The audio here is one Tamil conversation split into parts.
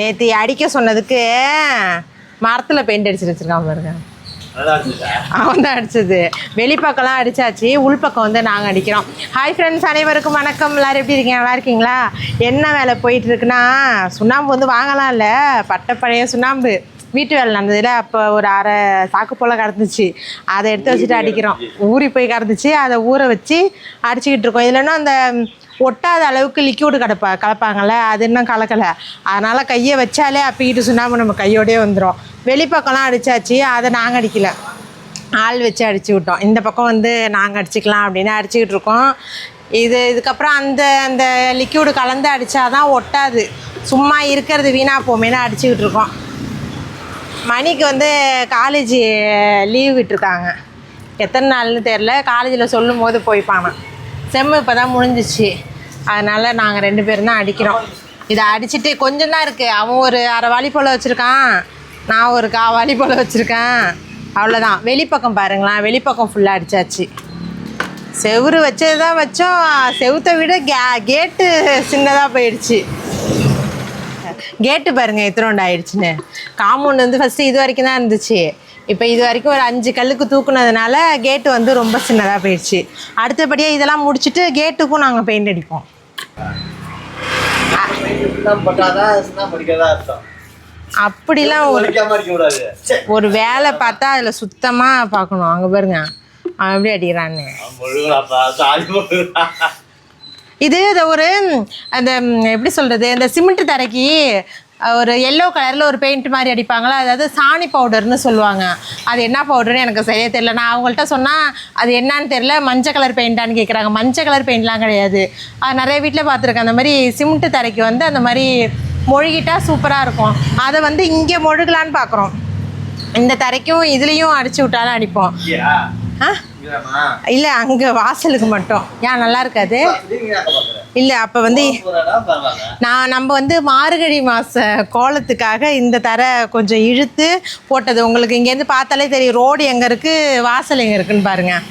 நேற்று அடிக்க சொன்னதுக்கு மரத்தில் பெயிண்ட் அடிச்சு வச்சிருக்கான் பாருங்க. அவன் தான் அடிச்சது. வெளிப்பக்கம்லாம் அடிச்சாச்சு உள்பக்கம் வந்து நாங்கள் அடிக்கிறோம். ஹாய் ஃப்ரெண்ட்ஸ் அனைவருக்கும் வணக்கம். எல்லாரும் எப்படி இருக்கீங்க? நல்லா இருக்கீங்களா? என்ன வேலை போயிட்டு இருக்குன்னா சுண்ணாம்பு வந்து வாங்கலாம் இல்லை. பட்டை பழைய சுண்ணாம்பு. வீட்டு வேலை நடந்ததுல அப்போ ஒரு அரை சாக்கு போல் கிடந்துச்சு அதை எடுத்து வச்சுட்டு அடிக்கிறோம். ஊறி போய் கிடந்துச்சு அதை ஊற வச்சு அடிச்சுக்கிட்டு இருக்கோம். இதுலன்னா அந்த ஒட்டாத அளவுக்கு லிக்யூடு கலப்பா கலப்பாங்கள்ல அது இன்னும் கலக்கலை. அதனால் கையை வச்சாலே அப்பிக்கிட்டு சுண்ணாம்பு நம்ம கையோடயே வந்துடும் வெளிப்பக்கம்லாம் அடித்தாச்சு அதை நாங்கள் அடிக்கல. ஆள் வச்சு அடிச்சு விட்டோம். இந்த பக்கம் வந்து நாங்கள் அடிச்சுக்கலாம் அப்படின்னு அடிச்சுக்கிட்டு இருக்கோம். இது இதுக்கப்புறம் அந்த அந்த லிக்யூடு கலந்து அடித்தாதான் ஒட்டாது. சும்மா இருக்கிறது வீணாக போமேனு அடிச்சுக்கிட்டு இருக்கோம். மணிக்கு வந்து காலேஜ் லீவ் விட்டுருக்காங்க. எத்தனை நாள்னு தெரில காலேஜில் சொல்லும் போது போய்ப்பானான் செம்மு இப்போ தான் முடிஞ்சிச்சு. அதனால் நாங்கள் ரெண்டு பேரும் தான் அடிக்கிறோம். இதை அடிச்சுட்டு கொஞ்சம் தான் இருக்குது அவன் ஒரு அரை வாலி போல் வச்சுருக்கான். நான் ஒரு காவாளி போல் வச்சுருக்கேன். அவ்வளோதான் வெளிப்பக்கம் பாருங்களேன். வெளிப்பக்கம் ஃபுல்லாக அடித்தாச்சு செவுரு வச்சது தான் வச்சோம். செவுத்தை விட கே கேட்டு சின்னதாக போயிடுச்சு. கேட்டு பாருங்க எத்தனோண்டு ஆயிடுச்சுன்னு. காம்பவுண்ட் வந்து ஃபஸ்ட்டு இது வரைக்கும் தான் இருந்துச்சு. இப்போ இது வரைக்கும் ஒரு அஞ்சு கல்லுக்கு தூக்குனதுனால கேட்டு வந்து ரொம்ப சின்னதாக போயிடுச்சு. அடுத்தபடியாக இதெல்லாம் முடிச்சுட்டு கேட்டுக்கும் நாங்கள் பெயிண்ட் அடிப்போம். அப்படிலாம் ஒரு வேலை பார்த்தா அதில் சுத்தமாக பார்க்கணும். அங்கே பாருங்க. அவன் எப்படி அடிக்கிறான்னு. இது இது ஒரு அந்த எப்படி சொல்கிறது இந்த சிமெண்ட் தரைக்கு ஒரு எல்லோ கலரில் ஒரு பெயிண்ட் மாதிரி அடிப்பாங்களா? அதாவது சாணி பவுடர்னு சொல்லுவாங்க. அது என்ன பவுடர்னு எனக்கு சரியாக தெரியல. நான் அவங்கள்ட்ட சொன்னால் அது என்னன்னு தெரியல மஞ்சள் கலர் பெயிண்டான்னு கேட்குறாங்க மஞ்சள் கலர் பெயிண்ட்லாம் கிடையாது. அது நிறைய வீட்டில் பார்த்துருக்கேன். அந்த மாதிரி சிமெண்ட் தரைக்கு வந்து அந்த மாதிரி மொழுகிட்டா சூப்பராக இருக்கும். அதை வந்து இங்கே மொழுகலான்னு பார்க்குறோம் இந்த தரைக்கும் இதுலேயும் அடிச்சு விட்டாலும் அடிப்போம்? ஆ? இல்லை அங்கே வாசலுக்கு மட்டும் ஏன் நல்லா இருக்காது? இல்லை அப்போ வந்து. நான் நம்ம வந்து மார்கழி மாத கோலத்துக்காக இந்த தரை கொஞ்சம் இழுத்து போட்டது உங்களுக்கு இங்கேருந்து பார்த்தாலே தெரியும் ரோடு எங்கே இருக்குது வாசல் எங்கே இருக்குன்னு பாருங்கள்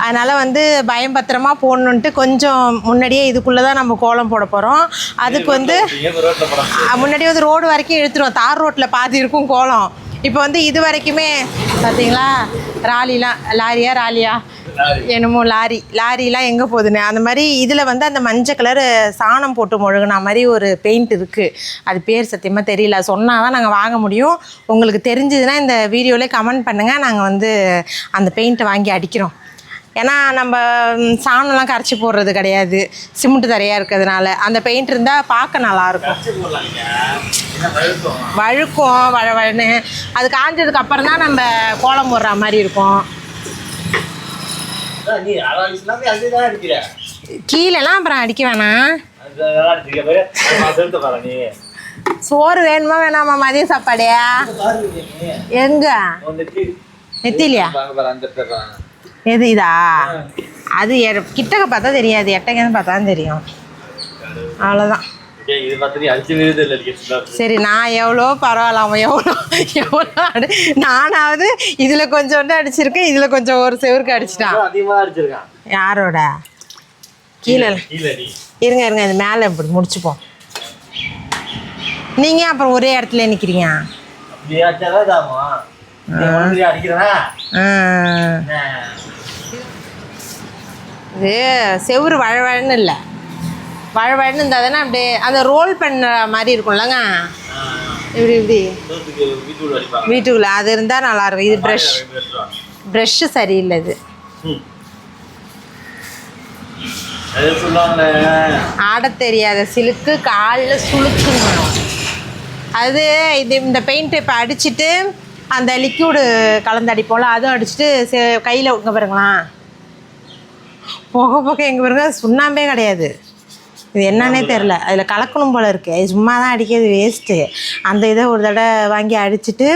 அதனால் வந்து பயம் பத்திரமா போடணுன்ட்டு கொஞ்சம் முன்னாடியே இதுக்குள்ளே தான் நம்ம கோலம் போட போகிறோம் அதுக்கு வந்து நீங்க இப்ப ரோட்ல போறோம். அஹ், முன்னாடி வந்து ரோடு வரைக்கும் இழுத்துருவோம் தார் ரோட்டில் பாதி இருக்கும் கோலம் இப்போ வந்து இது வரைக்குமே பார்த்தீங்களா ராலிலாம் லாரியா ராலியா. என்னமோ லாரி. லாரிலாம் எங்கே போகுதுன்னு? அந்த மாதிரி இதில் வந்து அந்த மஞ்சள் கலர் சாணம் போட்டு முழுகின மாதிரி ஒரு பெயிண்ட் இருக்குது அது பேர் சத்தியமாக தெரியல. சொன்னால் தான் நாங்கள் வாங்க முடியும். உங்களுக்கு தெரிஞ்சதுன்னா இந்த வீடியோவிலே கமெண்ட் பண்ணுங்கள் நாங்கள் வந்து அந்த பெயிண்ட்டை வாங்கி அடிக்கிறோம். ஏன்னா நம்ம சாணம்லாம் கரைச்சி போடுறது கிடையாது. சிமெண்ட் தரையாக இருக்கிறதுனால. அந்த பெயிண்ட் இருந்தால் பார்க்க நல்லாயிருக்கும். வழுக்கும்? வழவழன்னு அது காஞ்சதுக்கு அப்புறம் தான் நம்ம கோலம் போடுற மாதிரி இருக்கும். கீழெல்லாம் அப்புறம் அடிக்க வேணாம். சோறு வேணுமா வேணாமா மதிய சாப்பாடையா. எங்க? நெத்திலியா? எது இதா அது கிட்டக்க பார்த்தா தெரியாது எட்டங்கன்னு பார்த்தா தெரியும். அவ்வளோதான். சரி நான் எவ்வளோ பரவாயில்ல அவன் எவ்வளோ எவ்வளோ நானாவது இதில் கொஞ்சோண்டு அடிச்சிருக்கேன் இதில் கொஞ்சம் ஒரு செவருக்கு அடிச்சிட்டான். யாரோட? கீழே. இருங்க இருங்க இது மேலே இப்படி முடிச்சுப்போம். நீங்கள் அப்புறம் ஒரே இடத்துல நிற்கிறீங்க அடிக்கிறேனா? இது செவுரு வழவழன்னு இல்லை. வழவழன்னு இருந்தால் தானே அப்படியே அந்த ரோல் பண்ணுற மாதிரி இருக்கும்லங்க. இப்படி இப்படி. வீட்டுக்குள்ளே அது இருந்தால் நல்லாயிருக்கும் இது ப்ரஷ் ப்ரெஷ்ஷு ப்ரஷ்ஷு சரியில்லை இது. ஆட அது ஆடத் தெரியாத சிலுக்கு காலில் சுளுக்குங்கணும் அது இது இந்த பெயிண்ட் இப்போ அடிச்சுட்டு அந்த லிக்யூடு கலந்து அடிப்போம்ல அதுவும் அடிச்சுட்டு சே- கையில் உங்க பாருங்களேன். போக போக எங்கே பாருங்க சுண்ணாம்பே கிடையாது. இது என்னன்னே தெரில அதில் கலக்கணும் போல் இருக்கு. இது சும்மா தான் அடிக்கிறது வேஸ்ட்டு அந்த இதை ஒரு தடவை வாங்கி அடிச்சுட்டு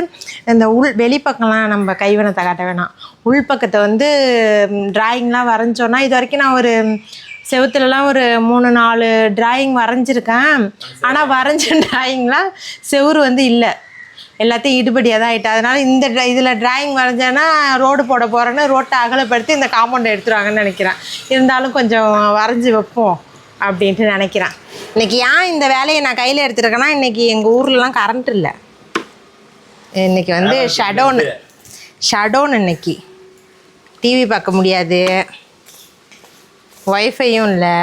இந்த உள் வெளிப்பக்கம்லாம் நம்ம கைவனத்தை காட்ட வேணாம். உள்பக்கத்தை வந்து டிராயிங்லாம் வரைஞ்சோன்னா இது வரைக்கும் நான் ஒரு செவுத்துலலாம் ஒரு மூணு நாலு டிராயிங் வரைஞ்சிருக்கேன். ஆனால் வரைஞ்ச டிராயிங்லாம் செவுரு வந்து இல்லை. எல்லாத்தையும் இடுபடியாக தான் ஆகிட்டு அதனால் இந்த இதில் டிராயிங் வரைஞ்சேன்னா ரோடு போட போகிறேன்னு ரோட்டை அகலப்படுத்தி இந்த காம்பவுண்டை எடுத்துருவாங்கன்னு நினைக்கிறேன். இருந்தாலும் கொஞ்சம் வரைஞ்சி வைப்போம் அப்படின்ட்டு நினைக்கிறேன். இன்னைக்கு ஏன் இந்த வேலையை நான் கையில் எடுத்துருக்கேன்னா இன்னைக்கு எங்கள் ஊர்லலாம் கரண்ட் இல்லை. இன்னைக்கு வந்து ஷடோன் ஷடோன் இன்னைக்கு. டிவி பார்க்க முடியாது. ஒய்ஃபையும் இல்லை.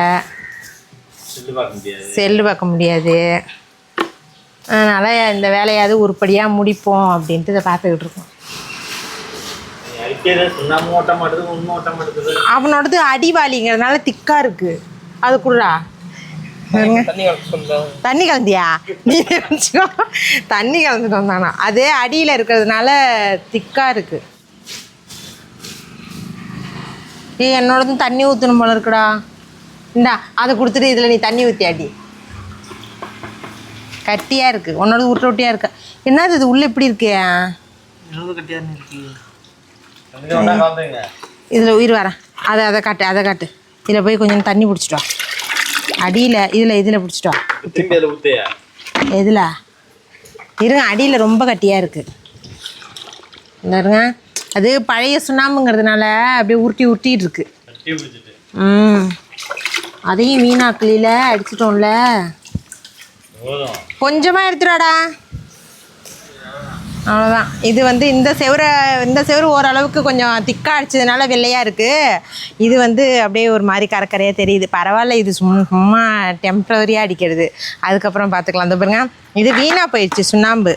செல்லு பார்க்க முடியாது. அதனால் இந்த வேலையாவது உருப்படியாக முடிப்போம் அப்படின்ட்டு இதை பார்த்துக்கிட்டு இருக்கோம். அவனோடது அடிவாளிங்கிறதுனால திக்காக இருக்குது அது குடுறா. தண்ணி கலந்தியா? நீ தண்ணி கலந்துட்டு வந்தானா அது அடியில் இருக்கிறதுனால திக்காக இருக்கு. ஏய் என்னோடதும் தண்ணி ஊற்றணும் போல இருக்குடா. இந்தா அதை கொடுத்துட்டு இதில் நீ தண்ணி ஊற்றி அடி கட்டியாக இருக்கு. உன்னோட உருட்ட ஒட்டியாக இருக்கு? என்னது இது? உள்ளே இப்படி இருக்கு. இதில் உயிர் வரேன் அதை அதை காட்டு அதை காட்டு. இதில் போய் கொஞ்சம் தண்ணி பிடிச்சிட்டு வா. அடியில் இதில் இதில் பிடிச்சிட்டு வா. திரும்பி அதில் ஊற்றியா எதில்? இருங்க அடியில் ரொம்ப கட்டியாக இருக்குது இருங்க. அது பழைய சுண்ணாம்புங்கிறதுனால அப்படியே உருட்டி உருட்டிட்டு இருக்கு. கட்டி பிடிச்சிட்டு. ம். அதையும் வீணாக்கலியில் அடிச்சிட்டோம்ல. கொஞ்சமாக எடுத்துடாடா. அவ்வளோதான் இது வந்து இந்த செவரை இந்த செவரு ஓரளவுக்கு கொஞ்சம் திக்காக அடிச்சதுனால வெள்ளையாக இருக்குது இது வந்து அப்படியே ஒரு மாதிரி கரக்கரையாக தெரியுது. பரவாயில்ல இது சும்மா சும்மா டெம்ப்ரவரியாக அடிக்கிறது. அதுக்கப்புறம் பார்த்துக்கலாம் அந்த பாருங்க. இது வீணாக போயிடுச்சு சுண்ணாம்பு.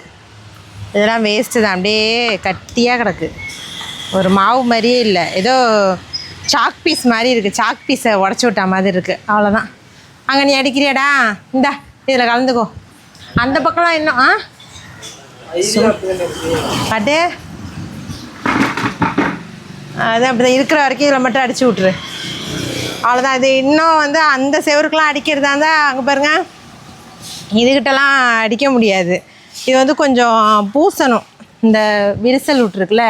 இதெல்லாம் வேஸ்ட்டு தான். அப்படியே கட்டியாக கிடக்கு. ஒரு மாவு மாதிரியே இல்லை. ஏதோ சாக் பீஸ் மாதிரி இருக்குது சாக் பீஸை உடச்சி விட்டா மாதிரி இருக்குது அவ்வளோதான் அங்கே நீ அடிக்கிறியாடா? இந்தா. இதில் கலந்துக்கோ. அந்த பக்கம்லாம் இன்னும் ஆ? பாட்டு? அது அப்படி இருக்கிற வரைக்கும் இதில் மட்டும் அடிச்சு விட்ரு அவ்வளோதான் இது இன்னும் வந்து அந்த செவருக்கெலாம் அடிக்கிறதா இருந்தால் அங்கே பாருங்க. இதுகிட்டலாம் அடிக்க முடியாது. இது வந்து கொஞ்சம் பூசணும். இந்த விரிசல் விட்ருக்குல்ல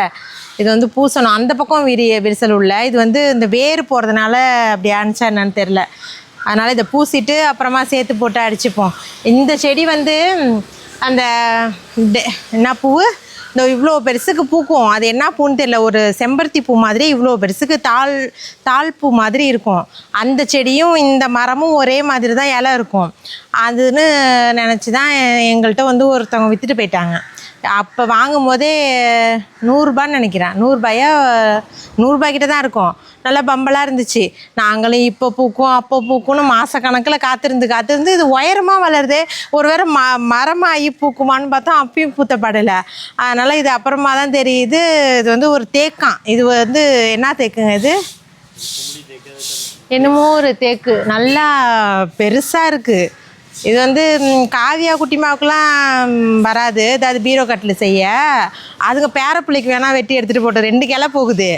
இது வந்து பூசணும். அந்த பக்கம் விரிய விரிசல் உள்ள. இது வந்து இந்த வேர் போகிறதுனால அப்படி அனுச்சா என்னன்னு தெரில அதனால் இதை பூசிட்டு அப்புறமா சேர்த்து போட்டு அடிச்சுப்போம். இந்த செடி வந்து அந்த டெ- என்ன பூவு? இந்த இவ்வளோ பெருசுக்கு பூக்கும். அது என்ன பூன்னு தெரியல. ஒரு செம்பருத்தி பூ மாதிரி இவ்வளோ பெருசுக்கு தாள் தாள் பூ மாதிரி இருக்கும். அந்த செடியும் இந்த மரமும் ஒரே மாதிரி தான் இலை இருக்கும். அதுன்னு நினச்சி தான் எங்கள்கிட்ட வந்து ஒருத்தவங்க விற்றுட்டு போயிட்டாங்க. அப்போ வாங்கும் போதே நூறுரூபான்னு நினைக்கிறேன் நூறுரூபாயா நூறுரூபாய்க்கிட்ட தான் இருக்கும். நல்லா பம்பலாக இருந்துச்சு. நாங்களும் இப்போ பூக்கும் அப்போ பூக்கும்னு மாதக்கணக்கில் காத்திருந்து காத்திருந்து இது உயரமாக வளருது. ஒருவேளை ம மரமாகி பூக்குமான்னு பார்த்தா அப்பயும் பூத்தப்படலை அதனால் இது அப்புறமா தான் தெரியுது. இது வந்து ஒரு தேக்காம் இது வந்து என்ன தேக்குங்க இது? என்னமோ ஒரு தேக்கு. நல்லா பெருசாக இருக்குது இது வந்து காவியா குட்டிமாவுக்குலாம் வராது. ஏதாவது பீரோ கட்டில் செய்ய. அதுங்க பேரப்பிள்ளைக்கு வேணால் வெட்டி எடுத்துகிட்டு போட்டு ரெண்டு கிளை போகுது.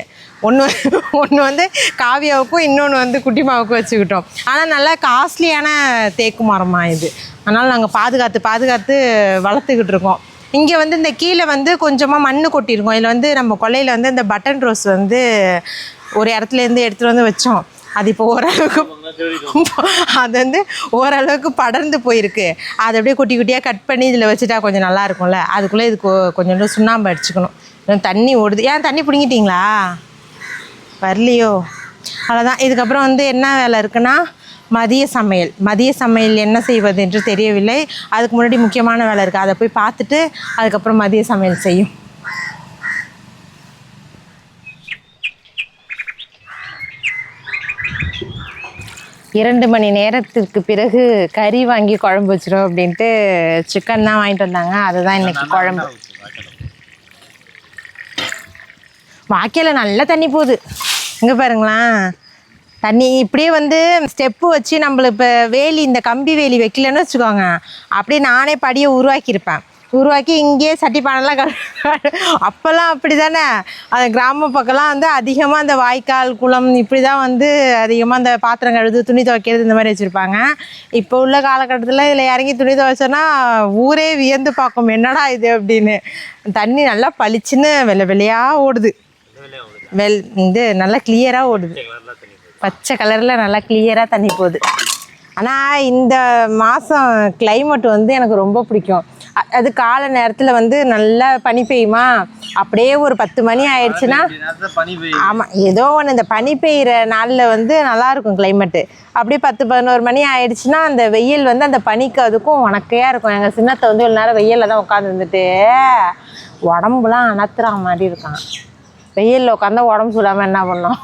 ஒன்று ஒன்று வந்து காவியாவுக்கும் இன்னொன்று வந்து குட்டிமாவுக்கும் வச்சுக்கிட்டோம். ஆனால் நல்லா காஸ்ட்லியான தேக்கு மரமாக இது. அதனால் நாங்கள் பாதுகாத்து பாதுகாத்து வளர்த்துக்கிட்டு இருக்கோம். இங்கே வந்து இந்த கீழே வந்து கொஞ்சமாக மண் கொட்டியிருக்கோம். இதில் வந்து நம்ம கொல்லையில் வந்து இந்த பட்டன் ரோஸ் வந்து ஒரு இடத்துலேருந்து எடுத்துகிட்டு வந்து வச்சோம். அது இப்போ ஓரளவுக்கு அது வந்து ஓரளவுக்கு படர்ந்து போயிருக்கு. அதை அப்படியே குட்டி குட்டியாக கட் பண்ணி இதில் வச்சுட்டா கொஞ்சம் நல்லா இருக்கும்ல. அதுக்குள்ளே இது கொ- கொஞ்சோண்டு சுண்ணாம்பு அடிச்சுக்கணும். இன்னும் தண்ணி ஓடுது. ஏன் தண்ணி பிடிங்கிட்டீங்களா? வரலையோ. அவ்வளோதான் இதுக்கப்புறம் வந்து என்ன வேலை இருக்குன்னா மதிய சமையல். மதிய சமையல் என்ன செய்வது என்று தெரியவில்லை. அதுக்கு முன்னாடி முக்கியமான வேலை இருக்குது அதை போய் பார்த்துட்டு அதுக்கப்புறம் மதிய சமையல் செய்யும். இரண்டு மணி நேரத்திற்கு பிறகு கறி வாங்கி குழம்பு வச்சிரும் அப்படின்ட்டு சிக்கன் தான் வாங்கிட்டு வந்தாங்க. அதுதான் இன்னைக்கு குழம்பு. வாய்க்கால நல்ல தண்ணி போகுது. இங்கே பாருங்களேன் தண்ணி இப்படியே வந்து ஸ்டெப்பு வச்சு நம்மள இப்போ வேலி இந்த கம்பி வேலி வைக்கலன்னு வச்சுக்கோங்க. அப்படியே நானே படியை உருவாக்கியிருப்பேன். உருவாக்கி இங்கேயே சட்டி பானைலாம் கழு அப்போல்லாம் அப்படி தானே அந்த கிராம பக்கம்லாம் வந்து அதிகமாக அந்த வாய்க்கால் குளம் இப்படி தான் வந்து அதிகமாக அந்த பாத்திரம் கழுது துணி துவைக்கிறது இந்த மாதிரி வச்சுருப்பாங்க. இப்போ உள்ள காலகட்டத்தில் இதில் இறங்கி துணி துவைச்சோன்னா ஊரே வியந்து பார்க்கும். என்னடா இது அப்படின்னு. தண்ணி நல்லா பளிச்சுன்னு வெள்ளை வெள்ளையாக ஓடுது. வெல் இது நல்லா கிளியராக ஓடுது. பச்சை கலரில் நல்லா கிளியராக தண்ணி போகுது. ஆனால் இந்த மாதம் கிளைமேட் வந்து எனக்கு ரொம்ப பிடிக்கும். அது காலை நேரத்தில் வந்து நல்லா பனி பெய்யுமா? அப்படியே ஒரு பத்து மணி ஆயிடுச்சுன்னா ஆமாம் ஏதோ ஒன்று இந்த பனி பெய்கிற நாளில் வந்து நல்லா இருக்கும் கிளைமேட்டு அப்படியே பத்து பதினோரு மணி ஆயிடுச்சுன்னா அந்த வெயில் வந்து அந்த பனிக்கு அதுக்கும் உனக்கையாக இருக்கும். எங்கள் சின்னத்தை வந்து ஒரு நேரம் வெயிலில் தான் உட்காந்துருந்துட்டு உடம்புலாம் அணத்துறா மாதிரி இருக்கான். வெயிலில் உட்காந்தா உடம்பு சுடாமல் என்ன பண்ணோம்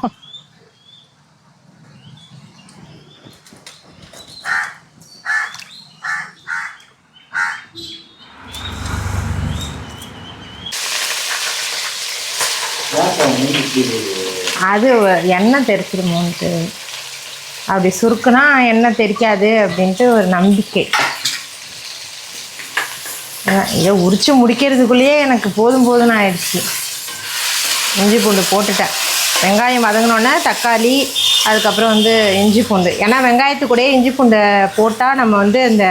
அது எண்ணெய் தெரிச்சிருமோன்ட்டு. அப்படி சுருக்குனா எண்ணெய் தெரிக்காது அப்படின்ட்டு ஒரு நம்பிக்கை. இதை உரிச்சு முடிக்கிறதுக்குள்ளேயே எனக்கு போதும் போதும்னு ஆயிடுச்சு. இஞ்சி பூண்டு போட்டுட்டேன். வெங்காயம் வதங்கினோடனே தக்காளி அதுக்கப்புறம் வந்து இஞ்சி பூண்டு. ஏன்னா வெங்காயத்து கூடயே இஞ்சி பூண்டை போட்டால் நம்ம வந்து இந்த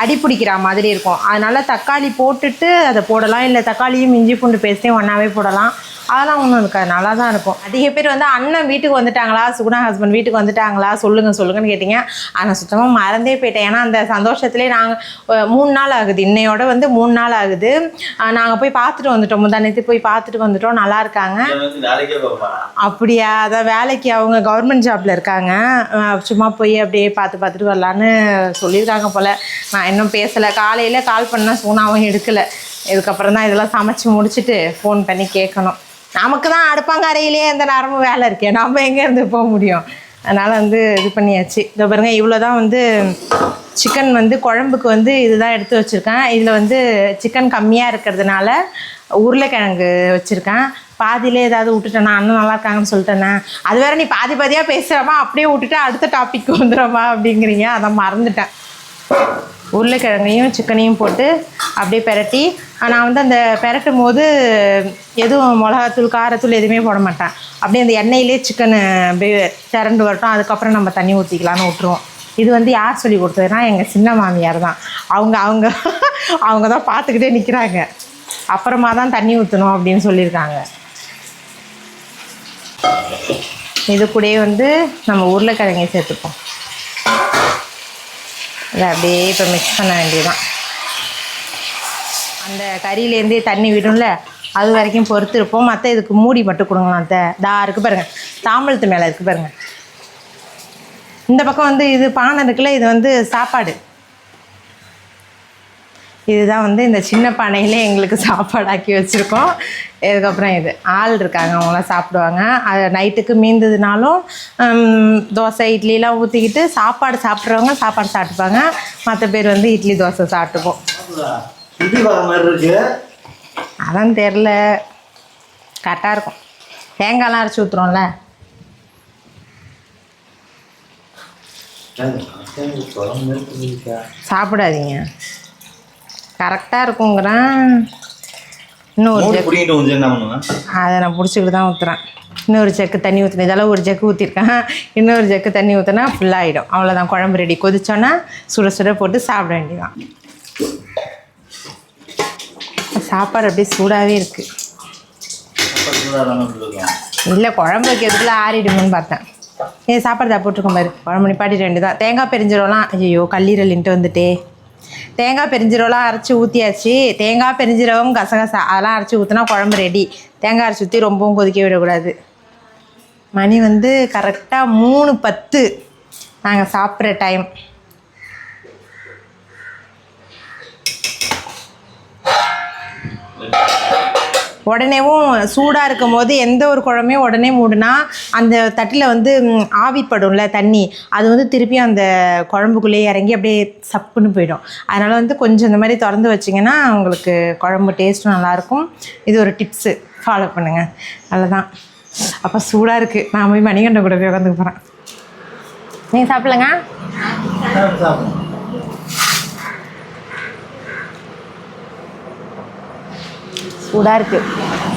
அடி பிடிக்கிற மாதிரி இருக்கும். அதனால தக்காளி போட்டுட்டு அதை போடலாம். இல்லை தக்காளியும் இஞ்சி பூண்டு பேஸ்ட்டையும் ஒன்றாவே போடலாம். அதெல்லாம் ஒன்றும் இருக்காது நல்லா தான் இருக்கும். அதிக பேர் வந்து அண்ணன் வீட்டுக்கு வந்துட்டாங்களா சுகுணா ஹஸ்பண்ட் வீட்டுக்கு வந்துட்டாங்களா சொல்லுங்கள் சொல்லுங்கன்னு கேட்டிங்க. ஆனால் சுத்தமாக மறந்தே போயிட்டேன். ஏன்னா அந்த சந்தோஷத்துலேயே நாங்கள் மூணு நாள் ஆகுது. இன்னையோட வந்து மூணு நாள் ஆகுது. நாங்கள் போய் பார்த்துட்டு வந்துட்டோம். முந்தானத்து போய் பார்த்துட்டு வந்துட்டோம். நல்லா இருக்காங்க. அப்படியா? அதான் வேலைக்கு அவங்க கவர்மெண்ட் ஜாப்ல இருக்காங்க. சும்மா போய் அப்படியே பார்த்து பார்த்துட்டு வரலான்னு சொல்லியிருக்காங்க போல். நான் இன்னும் பேசலை. காலையில் கால் பண்ணால் சோனாவும் எடுக்கலை. இதுக்கப்புறம் தான் இதெல்லாம் சமைச்சு முடிச்சுட்டு ஃபோன் பண்ணி கேட்கணும் நமக்கு தான் அடுப்பாங்கரையிலேயே இந்த நேரமும் வேலை இருக்கே. நம்ம எங்கேருந்து போக முடியும்? அதனால் வந்து இது பண்ணியாச்சு. இதோ பாருங்க இவ்வளோ தான் வந்து சிக்கன் வந்து குழம்புக்கு வந்து இதுதான் எடுத்து வச்சுருக்கேன். இதில் வந்து சிக்கன் கம்மியாக இருக்கிறதுனால உருளைக்கிழங்கு வச்சுருக்கேன். பாதியிலே ஏதாவது விட்டுட்டேனா அண்ணன் நல்லா இருக்காங்கன்னு சொல்லிட்டேனே. அது வேற நீ பாதி பாதியாக பேசுகிறமா அப்படியே விட்டுட்டு அடுத்த டாபிக் வந்துடுறமா அப்படிங்கிறீங்க. அதான் மறந்துட்டேன். உருளைக்கிழங்கையும் சிக்கனையும் போட்டு அப்படியே பெரட்டி. நான் வந்து அந்த பெரட்டும் போது எதுவும் மிளகாத்தூள் காரத்தூள் எதுவுமே போட மாட்டேன். அப்படியே அந்த எண்ணெயிலே சிக்கன் அப்படியே திரண்டு வரட்டும். அதுக்கப்புறம் நம்ம தண்ணி ஊற்றிக்கலான்னு விட்ருவோம் இது வந்து யார் சொல்லி கொடுத்ததுன்னா எங்கள் சின்ன மாமியார் தான். அவங்க அவங்க அவங்க தான் பார்த்துக்கிட்டே நிற்கிறாங்க அப்புறமா தான் தண்ணி ஊற்றணும் அப்படின்னு சொல்லியிருக்காங்க. இது கூடயே வந்து நம்ம உருளைக்கிழங்கை சேர்த்துப்போம். இதை அப்படியே இப்போ மிக்ஸ் பண்ண வேண்டியதுதான். அந்த கறியிலேருந்தே தண்ணி விடும்ல அது வரைக்கும் பொறுத்து இருப்போம் மற்ற இதுக்கு மூடி மட்டும் கொடுங்களாம் அத்தை. தா இருக்கு பாருங்கள் தாம்பழத்து மேலே இருக்குது பாருங்கள் இந்த பக்கம் வந்து இது பானை இருக்குல்ல இது வந்து சாப்பாடு. இதுதான் வந்து இந்த சின்ன பானையிலே எங்களுக்கு சாப்பாடாக்கி வச்சுருக்கோம். இதுக்கப்புறம் இது ஆள் இருக்காங்க அவங்களாம் சாப்பிடுவாங்க. அது நைட்டுக்கு மீந்ததுனாலும் தோசை இட்லிலாம் ஊற்றிக்கிட்டு சாப்பாடு சாப்பிட்றவங்க சாப்பாடு சாப்பிட்டுப்பாங்க. மற்ற பேர் வந்து இட்லி தோசை சாப்பிட்டுப்போம். அதான் தெரில கரெக்டாக இருக்கும். தேங்காய்லாம் அரைச்சி ஊற்றுறோம்ல சாப்பிடாதீங்க. கரெக்டாக இருக்குங்கிறேன். பண்ணுவேன் அதை நான் பிடிச்சிக்கிட்டு தான் ஊற்றுறேன் இன்னொரு ஜக்கு தண்ணி ஊற்றுனேன் இதெல்லாம் ஒரு ஜக்கு ஊற்றிருக்கேன் இன்னொரு ஜக்கு தண்ணி ஊற்றினா ஃபுல்லாகிடும் அவ்வளோதான் குழம்பு ரெடி கொதிச்சோன்னா சுட சுட போட்டு சாப்பிட வேண்டியதான் சாப்பாடு அப்படியே சூடாகவே இருக்குது இல்லை குழம்பு வைக்கிறதுக்குள்ள ஆறிடுமோன்னு பார்த்தேன். ஏ சாப்பாடு தான் போட்டிருக்கோம் பாரு. குழம்பு நிப்பாட்டிட்டு ரெண்டு தான் தேங்காய் பெருஞ்சீரகம்லாம் ஐயோ கல்லீரலின்ட்டு வந்துட்டே. தேங்காய் பெருஞ்சீரகம்லாம் அரைச்சி ஊற்றியாச்சு தேங்காய் பெருஞ்சீரகம் கசகசா அதெல்லாம் அரைச்சி ஊற்றினா குழம்பு ரெடி தேங்காய் அரைச்சி ஊற்றி ரொம்பவும் கொதிக்க விடக்கூடாது. மணி வந்து கரெக்டாக மூணு பத்து. நாங்கள் சாப்பிட்ற டைம் உடனேவும் சூடாக இருக்கும் போது எந்த ஒரு குழம்பையும் உடனே மூடுனா அந்த தட்டில் வந்து ஆவிப்படும்ல தண்ணி. அது வந்து திருப்பியும் அந்த குழம்புக்குள்ளேயே இறங்கி அப்படியே சப்புன்னு போயிடும். அதனால் வந்து கொஞ்சம் இந்த மாதிரி திறந்து வச்சிங்கன்னா உங்களுக்கு குழம்பு டேஸ்ட்டும் நல்லாயிருக்கும். இது ஒரு டிப்ஸு ஃபாலோ பண்ணுங்கள் அவ்வளோதான் அப்போ சூடாக இருக்குது நான் போய் மணிகண்ட கூட போய் உட்காந்துக்கு போகிறேன் நீங்கள் சாப்பிடலங்க சூடாக இருக்குது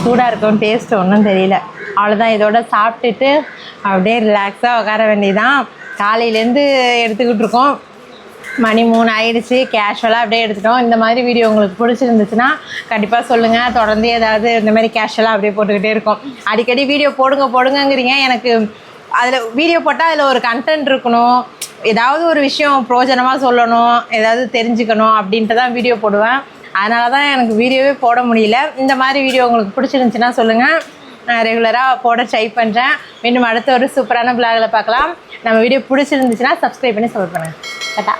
சூடாக இருக்கும் டேஸ்ட்டு ஒன்றும் தெரியல. அவ்வளோதான் இதோட சாப்பிட்டுட்டு அப்படியே ரிலாக்ஸாக உட்கார வேண்டியதான் காலையிலேருந்து எடுத்துக்கிட்டு இருக்கோம். மணி மூணு ஆயிடுச்சு. கேஷுவலாக அப்படியே எடுத்துட்டோம். இந்த மாதிரி வீடியோ உங்களுக்கு பிடிச்சிருந்துச்சுன்னா கண்டிப்பாக சொல்லுங்கள் தொடர்ந்து ஏதாவது இந்த மாதிரி கேஷுவலாக அப்படியே போட்டுக்கிட்டே இருக்கோம். அடிக்கடி வீடியோ போடுங்க போடுங்கங்கிறீங்க. எனக்கு அதில் வீடியோ போட்டால் அதில் ஒரு கண்டென்ட் இருக்கணும். ஏதாவது ஒரு விஷயம் பிரோஜனமாக சொல்லணும். ஏதாவது தெரிஞ்சுக்கணும் அப்படின்ட்டு தான் வீடியோ போடுவேன். அதனால தான் எனக்கு வீடியோவே போட முடியல. இந்த மாதிரி வீடியோ உங்களுக்கு பிடிச்சிருந்துச்சின்னா சொல்லுங்கள் நான் ரெகுலராக போட ட்ரை பண்ணுறேன் மீண்டும் அடுத்த ஒரு சூப்பரான பிளாகில் பார்க்கலாம். நம்ம வீடியோ பிடிச்சிருந்துச்சுன்னா சப்ஸ்கிரைப் பண்ணி சப்போர்ட் பண்ணுங்கள் கட்டா